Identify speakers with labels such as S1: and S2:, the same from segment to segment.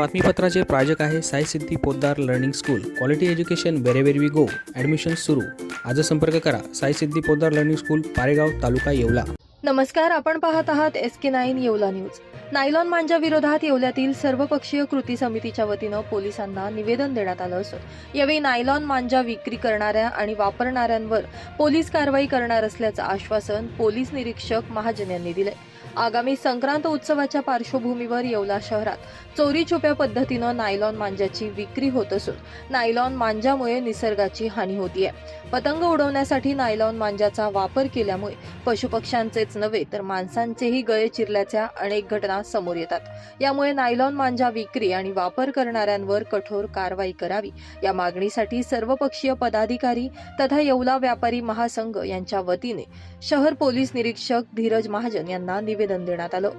S1: बातमीपत्राचे प्रायोजक आहे Sai Siddhi Poddar learning school. Quality education wherever we go admission सुरू. आज संपर्क करा. Sai Siddhi Poddar learning school Paregaon taluka Yeola.
S2: नमस्कार आपण पाहत आहात S K nine Yeola news nylon मांजा विरोधात येवल्यातील सर्वपक्षीय कृती समितीच्या वतीनं पोलिसांना निवेदन देण्यात आलं असून यावेळी नायलॉन मांजा विक्री करणाऱ्या आणि वापरणाऱ्यांवर पोलीस कारवाई करणार असल्याचं आश्वासन पोलीस निरीक्षक महाजन यांनी दिले आगामी संक्रांत उत्सवाच्या पार्श्वभूमीवर येवला शहरात. चोरी छुप्या पद्धतीनं नायलॉन मांजाची विक्री होत असून नायलॉन मांजामुळे निसर्गाची हानी होतीये. पतंग उडवण्यासाठी नायलॉन मांजाचा वापर केल्यामुळे पशुपक्ष्यांचेच नव्हे तर माणसांचेही गळे चिरल्याच्या अनेक घटना समोर येतात. यामुळे नायलॉन मांजा विक्री आणि वापर करणाऱ्यांवर कठोर कारवाई करावी. या मागणीसाठी सर्वपक्षीय पदाधिकारी तथा येवला व्यापारी महासंघ यांच्या वतीने शहर पोलीस निरीक्षक धीरज महाजन यांना निवेदन देण्यात आलं.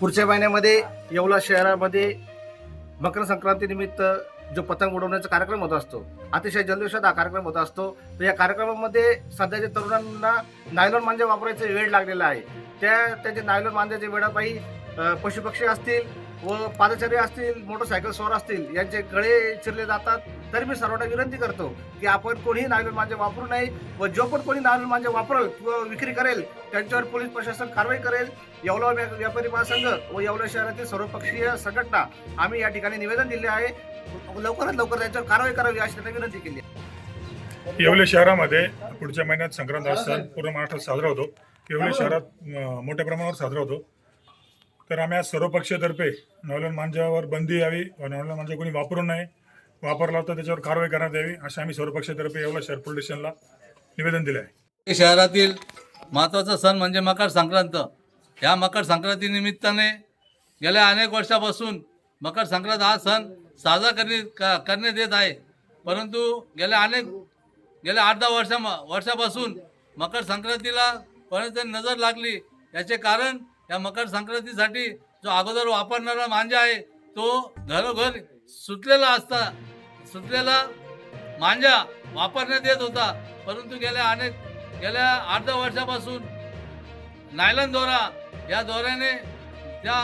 S3: पुढच्या महिन्यामध्ये येवला शहरामध्ये मकर संक्रांती निमित्त जो पतंग उडवण्याचा कार्यक्रम होत असतो अतिशय जल्लोषात हा कार्यक्रम होत असतो. तर या कार्यक्रमामध्ये सध्याच्या तरुणांना नायलॉन मांजा वापरायचे वेळ लागलेला आहे. त्या त्याचे नायलॉन मांजाच्या वेळापायी अ, पशुपक्षी असतील व पादचारी असतील मोटरसायकल स्वार असतील यांचे गळे चिरले जातात. तरी मी सर्वांना विनंती करतो की आपण कोणीही नायलॉन मांजे वापरू नये व जो पण कोणी नायलॉन मांजे वापरेल किंवा विक्री करेल त्यांच्यावर पोलीस प्रशासन कारवाई करेल. येवला व्यापारी महासंघ व येवला शहरातील सर्वपक्षीय संघटना आम्ही या ठिकाणी निवेदन दिले आहे. लवकरात लवकर त्यांच्यावर कारवाई करावी अशी त्यांना विनंती केली आहे.
S4: येवले शहरामध्ये पुढच्या महिन्यात संक्रांत हा सण पूर्ण महाराष्ट्रात साजरा होतो. येवले शहरात मोठ्या प्रमाणावर साजरा होतो. तर आम्ही आज सर्वपक्षीयतर्फे नवलन मांजावर बंदी यावी व नवलन मांजा कोणी वापरू नये वापरला तर त्याच्यावर कारवाई करण्यात यावी असे आम्ही सर्वपक्षीयतर्फे येवला शहर पोलीस स्टेशनला निवेदन दिले आहे
S5: हे शहरातील महत्त्वाचा सण म्हणजे मकर संक्रांत. या मकर संक्रांतीनिमित्ताने गेल्या अनेक वर्षापासून मकर संक्रांत हा सण साजरा करणे क- करण्यात येत आहे. परंतु गेल्या अनेक गेल्या आठ दहा वर्षा वर्षापासून मकर संक्रांतीला कोणाची नजर लागली याचे कारण या मकर संक्रांतीसाठी जो अगोदर वापरणारा मांजा आहे तो घरोघर सुटलेला असता. सुटलेला मांजा वापरण्यात येत होता. परंतु गेल्या अनेक गेल्या आठ दहा वर्षापासून नायलन दोरा या दोऱ्याने त्या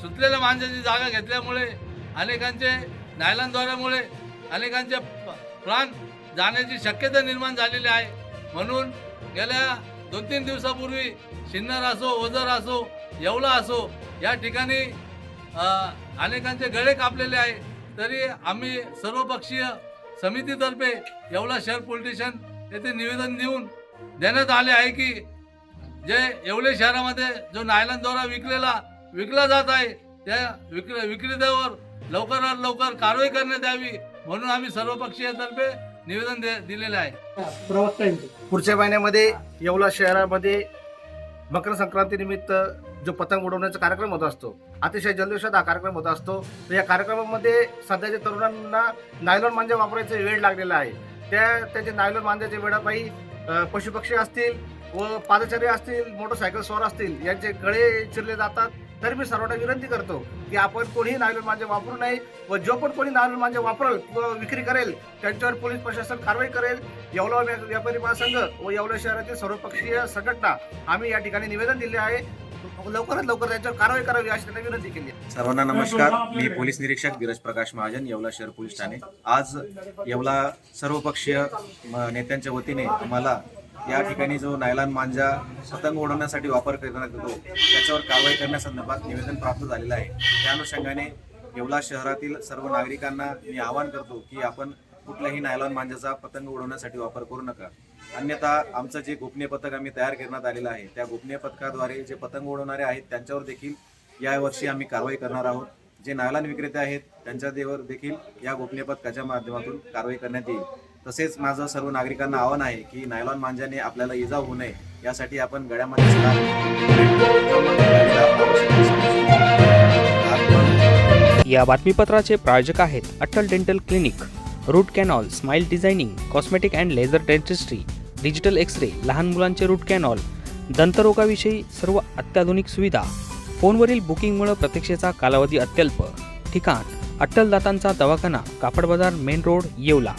S5: सुटलेल्या मांजाची जागा घेतल्यामुळे अनेकांचे नायलन दोऱ्यामुळे अनेकांचे प्राण जाण्याची शक्यता निर्माण झालेली आहे. म्हणून गेल्या दोन तीन दिवसापूर्वी शिन्नर असो ओझर असो येवला असो या ठिकाणी अनेकांचे गळे कापलेले आहे. तरी आम्ही सर्वपक्षीय समितीतर्फे येवला शहर पोलीस स्टेशन येथे निवेदन देऊन देण्यात आले आहे की जे येवले शहरामध्ये जो नायलन दोरा विकलेला विकला जात आहे त्या विक्र विक्रेत्यावर लवकरात लवकर कारवाई करण्यात यावी म्हणून आम्ही सर्वपक्षीयतर्फे निवेदन दे दिलेले आहे.
S3: पुढच्या महिन्यामध्ये येवला शहरामध्ये मकर संक्रांतीनिमित्त जो पतंग उडवण्याचा कार्यक्रम होत असतो अतिशय जल्लोषात हा कार्यक्रम होत असतो. तर या कार्यक्रमामध्ये सध्याच्या तरुणांना नायलॉन मांजा वापरायचा वेळ लागलेला आहे. त्या त्याचे नायलॉन मांजाच्या वेळापायी पशुपक्षी असतील व पादचारी असतील मोटरसायकल स्वार असतील यांचे गळे चिरले जातात. तरी मी सर्वांना विनंती करतो की आपण कोणीही नायलॉन मांजे वापरू नये व जो पण कोणी नायलॉन मांजे वापरल व विक्री करेल त्यांच्यावर पोलीस प्रशासन कारवाई करेल. येवला व्यापारी महासंघ व येवला शहरातील सर्वपक्षीय संघटना आम्ही या ठिकाणी निवेदन दिले आहे. लवकरात लवकर त्यांच्यावर कारवाई करावी अशी त्यांना विनंती केली
S6: सर्वांना नमस्कार. मी पोलीस निरीक्षक धीरज प्रकाश महाजन येवला शहर पोलीस ठाणे. आज येवला सर्वपक्षीय नेत्यांच्या वतीने आम्हाला या ठिकाणी जो नायलान मांजा पतंग उडवण्यासाठी वापर करण्यात येतो त्याच्यावर कारवाई करण्यासंदर्भात निवेदन प्राप्त झालेलं आहे. त्या अनुषंगाने येवला शहरातील सर्व नागरिकांना मी आवाहन करतो की आपण कुठल्याही नायलॉन मांजाचा पतंग उडवण्यासाठी वापर करू नका. अन्यथा आमचं जे गोपनीय पथक आम्ही तयार करण्यात आलेलं आहे त्या गोपनीय पथकाद्वारे जे पतंग उडवणारे आहेत त्यांच्यावर देखील यावर्षी आम्ही कारवाई करणार आहोत. जे नायलॉन विक्रेते आहेत त्यांच्या देवर देखील या गोपनीय पथकाच्या माध्यमातून कारवाई करण्यात येईल. तसेच माझं सर्व नागरिकांना आव्हान आहे की नायलॉन मांजाने आपल्याला इजा होऊ नये यासाठी आपण गळ्यामध्ये
S1: या बातमीपत्राचे प्रायोजक आहेत Atal dental clinic root canal smile designing cosmetic and laser dentistry digital x-ray लहान मुलांचे रूट कॅनॉल दंतरोगाविषयी सर्व अत्याधुनिक सुविधा फोनवरील बुकिंगमुळे प्रतीक्षेचा कालावधी अत्यल्प. ठिकाण अट्टल दातांचा दवाखाना कापड बाजार मेन रोड येवला.